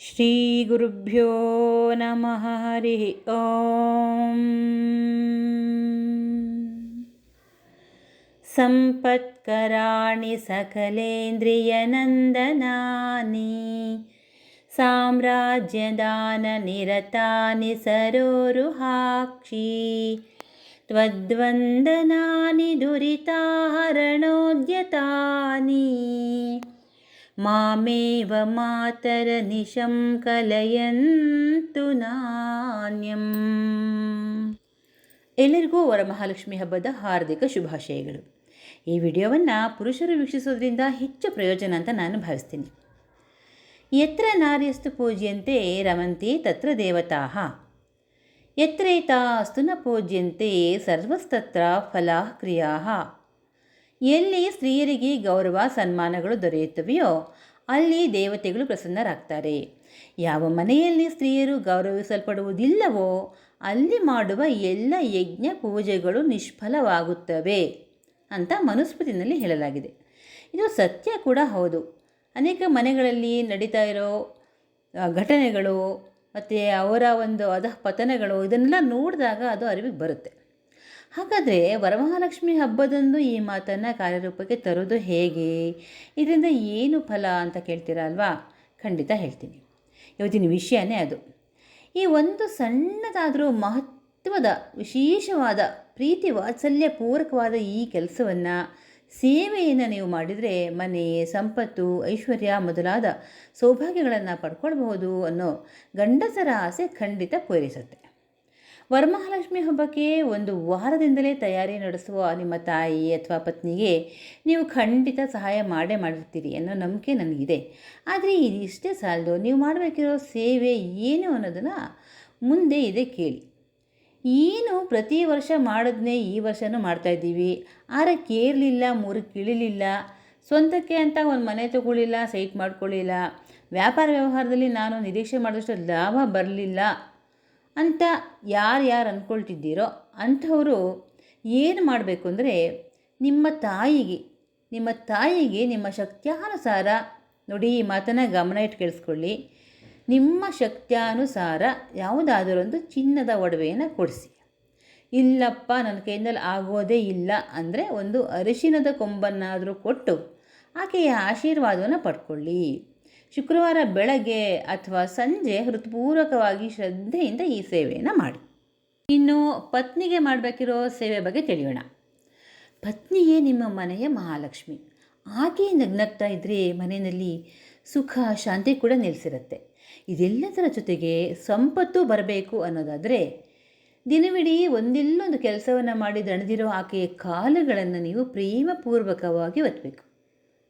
श्रीगुरुभ्यो नमः हरिः ॐ सम्पत्कराणि सकलेन्द्रियनन्दनानि साम्राज्यदाननिरतानि सरोरुहाक्षी त्वद्वन्दनानि दुरिताहरणोद्यतानि ಮಾಮೇವ ಮಾತರ ನಿಶಂ ಕಲಯಂತು ನಾಣ್ಯಂ. ಎಲ್ಲರಿಗೂ ವರಮಹಾಲಕ್ಷ್ಮಿ ಹಬ್ಬದ ಹಾರ್ದಿಕ ಶುಭಾಶಯಗಳು. ಈ ವಿಡಿಯೋವನ್ನು ಪುರುಷರು ವೀಕ್ಷಿಸೋದ್ರಿಂದ ಹೆಚ್ಚು ಪ್ರಯೋಜನ ಅಂತ ನಾನು ಭಾವಿಸ್ತೀನಿ. ಯತ್ರ ನಾರ್ಯಸ್ತು ಪೂಜ್ಯಂತೆ ರಮಂತಿ ತತ್ರ ದೇವತಾ. ಯತ್ರೈತಾಸ್ತು ನ ಪೂಜ್ಯಂತೆ ಸರ್ವಸ್ತತ್ರ ಫಲಾ ಕ್ರಿಯಾ. ಎಲ್ಲಿ ಸ್ತ್ರೀಯರಿಗೆ ಗೌರವ ಸನ್ಮಾನಗಳು ದೊರೆಯುತ್ತವೆಯೋ, ಅಲ್ಲಿ ದೇವತೆಗಳು ಪ್ರಸನ್ನರಾಗ್ತಾರೆ. ಯಾವ ಮನೆಯಲ್ಲಿ ಸ್ತ್ರೀಯರು ಗೌರವಿಸಲ್ಪಡುವುದಿಲ್ಲವೋ, ಅಲ್ಲಿ ಮಾಡುವ ಎಲ್ಲ ಯಜ್ಞ ಪೂಜೆಗಳು ನಿಷ್ಫಲವಾಗುತ್ತವೆ ಅಂತ ಮನುಸ್ಮೃತಿನಲ್ಲಿ ಹೇಳಲಾಗಿದೆ. ಇದು ಸತ್ಯ ಕೂಡ ಹೌದು. ಅನೇಕ ಮನೆಗಳಲ್ಲಿ ನಡೀತಾ ಇರೋ ಘಟನೆಗಳು ಮತ್ತು ಅವರ ಒಂದು ಅಧಃ ಪತನಗಳು ಇದನ್ನೆಲ್ಲ ನೋಡಿದಾಗ ಅದು ಅರಿವಿಗೆ ಬರುತ್ತೆ. ಹಾಗಾದರೆ ವರಮಹಾಲಕ್ಷ್ಮಿ ಹಬ್ಬದಂದು ಈ ಮಾತನ್ನು ಕಾರ್ಯರೂಪಕ್ಕೆ ತರೋದು ಹೇಗೆ? ಇದರಿಂದ ಏನು ಫಲ ಅಂತ ಕೇಳ್ತೀರಾ ಅಲ್ವಾ? ಖಂಡಿತ ಹೇಳ್ತೀನಿ. ಇವತ್ತಿನ ವಿಷಯನೇ ಅದು. ಈ ಒಂದು ಸಣ್ಣದಾದರೂ ಮಹತ್ವದ, ವಿಶೇಷವಾದ, ಪ್ರೀತಿ ವಾತ್ಸಲ್ಯ ಪೂರಕವಾದ ಈ ಕೆಲಸವನ್ನು, ಸೇವೆಯನ್ನು ನೀವು ಮಾಡಿದರೆ ಮನೆ, ಸಂಪತ್ತು, ಐಶ್ವರ್ಯ ಮೊದಲಾದ ಸೌಭಾಗ್ಯಗಳನ್ನು ಪಡ್ಕೊಳ್ಬಹುದು ಅನ್ನೋ ಗಂಡಸರ ಆಸೆ ಖಂಡಿತ ಪೂರೈಸುತ್ತೆ. ವರಮಹಾಲಕ್ಷ್ಮಿ ಹಬ್ಬಕ್ಕೆ ಒಂದು ವಾರದಿಂದಲೇ ತಯಾರಿ ನಡೆಸುವ ನಿಮ್ಮ ತಾಯಿ ಅಥವಾ ಪತ್ನಿಗೆ ನೀವು ಖಂಡಿತ ಸಹಾಯ ಮಾಡೇ ಮಾಡಿರ್ತೀರಿ ಅನ್ನೋ ನಂಬಿಕೆ ನನಗಿದೆ. ಆದರೆ ಇದಿಷ್ಟೇ ಸಾಲದು. ನೀವು ಮಾಡಬೇಕಿರೋ ಸೇವೆ ಏನು ಅನ್ನೋದನ್ನು ಮುಂದೆ ಇದೆ ಕೇಳಿ. ಏನು ಪ್ರತಿ ವರ್ಷ ಮಾಡೋದನ್ನೇ ಈ ವರ್ಷನೂ ಮಾಡ್ತಾಯಿದ್ದೀವಿ ಆರಕ್ಕೆ ಕೇರಲಿಲ್ಲ, ಮೂರು ಇಳಿಲಿಲ್ಲ ಸ್ವಂತಕ್ಕೆ ಅಂತ ಒಂದು ಮನೆ ತಗೊಳ್ಳಿಲ್ಲ, ಸೈಟ್ ಮಾಡ್ಕೊಳ್ಳಿಲ್ಲ. ವ್ಯಾಪಾರ ವ್ಯವಹಾರದಲ್ಲಿ ನಾನು ನಿರೀಕ್ಷೆ ಮಾಡಿದಷ್ಟು ಲಾಭ ಬರಲಿಲ್ಲ. ಅಂತ ಯಾರು ಯಾರು ಅಂದ್ಕೊಳ್ತಿದ್ದೀರೋ ಅಂಥವರು ಏನು ಮಾಡಬೇಕು ಅಂದರೆ ನಿಮ್ಮ ತಾಯಿಗೆ ನಿಮ್ಮ ತಾಯಿಗೆ ನಿಮ್ಮ ಶಕ್ತ್ಯಾನುಸಾರ ನೋಡಿ ಈ ಮಾತನ್ನು ಗಮನ ಇಟ್ಟು ಕೇಳಿಸ್ಕೊಳ್ಳಿ. ನಿಮ್ಮ ಶಕ್ತ್ಯಾನುಸಾರ ಯಾವುದಾದರೊಂದು ಚಿನ್ನದ ಒಡವೆಯನ್ನು ಕೊಡಿಸಿ. ಇಲ್ಲಪ್ಪ, ನನ್ನ ಕೈಯಲ್ಲಿ ಆಗೋದೇ ಇಲ್ಲ ಅಂದರೆ ಒಂದು ಅರಿಶಿನದ ಕೊಂಬನ್ನಾದರೂ ಕೊಟ್ಟು ಆಕೆಯ ಆಶೀರ್ವಾದವನ್ನು ಪಡ್ಕೊಳ್ಳಿ. ಶುಕ್ರವಾರ ಬೆಳಗ್ಗೆ ಅಥವಾ ಸಂಜೆ ಹೃತ್ಪೂರ್ವಕವಾಗಿ ಶ್ರದ್ಧೆಯಿಂದ ಈ ಸೇವೆಯನ್ನು ಮಾಡಿ. ಇನ್ನು ಪತ್ನಿಗೆ ಮಾಡಬೇಕಿರೋ ಸೇವೆ ಬಗ್ಗೆ ತಿಳಿಯೋಣ. ಪತ್ನಿಯೇ ನಿಮ್ಮ ಮನೆಯ ಮಹಾಲಕ್ಷ್ಮಿ. ಆಕೆ ನಗ್ನಗ್ತಾ ಇದ್ದರೆ ಮನೆಯಲ್ಲಿ ಸುಖ, ಶಾಂತಿ ಕೂಡ ನಿಲ್ಲಿಸಿರುತ್ತೆ ಇದೆಲ್ಲದರ ಜೊತೆಗೆ ಸಂಪತ್ತು ಬರಬೇಕು ಅನ್ನೋದಾದರೆ ದಿನವಿಡೀ ಒಂದಿಲ್ಲೊಂದು ಕೆಲಸವನ್ನು ಮಾಡಿ ದಣದಿರೋ ಆಕೆಯ ಕಾಲುಗಳನ್ನು ನೀವು ಪ್ರೇಮಪೂರ್ವಕವಾಗಿ ಒತ್ತಬೇಕು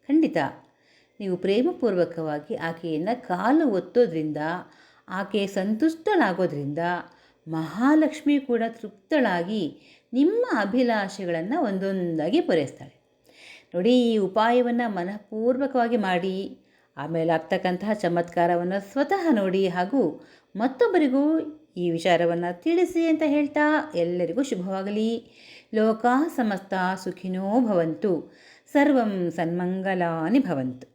ಖಂಡಿತ. ನೀವು ಪ್ರೇಮಪೂರ್ವಕವಾಗಿ ಆಕೆಯನ್ನು ಕಾಲು ಒತ್ತೋದ್ರಿಂದ, ಆಕೆ ಸಂತುಷ್ಟಳಾಗೋದ್ರಿಂದ ಮಹಾಲಕ್ಷ್ಮಿ ಕೂಡ ತೃಪ್ತಳಾಗಿ ನಿಮ್ಮ ಅಭಿಲಾಷೆಗಳನ್ನು ಒಂದೊಂದಾಗಿ ಪೂರೈಸ್ತಾಳೆ. ನೋಡಿ, ಈ ಉಪಾಯವನ್ನು ಮನಃಪೂರ್ವಕವಾಗಿ ಮಾಡಿ, ಆಮೇಲೆ ಆಗ್ತಕ್ಕಂತಹ ಚಮತ್ಕಾರವನ್ನು ಸ್ವತಃ ನೋಡಿ ಹಾಗೂ ಮತ್ತೊಬ್ಬರಿಗೂ ಈ ವಿಚಾರವನ್ನು ತಿಳಿಸಿ ಅಂತ ಹೇಳ್ತಾ ಎಲ್ಲರಿಗೂ ಶುಭವಾಗಲಿ. ಲೋಕ ಸಮಸ್ತ ಸುಖಿನೋ ಭವಂತು, ಸರ್ವಂ ಸನ್ಮಂಗಲಾನಿ ಭವಂತು.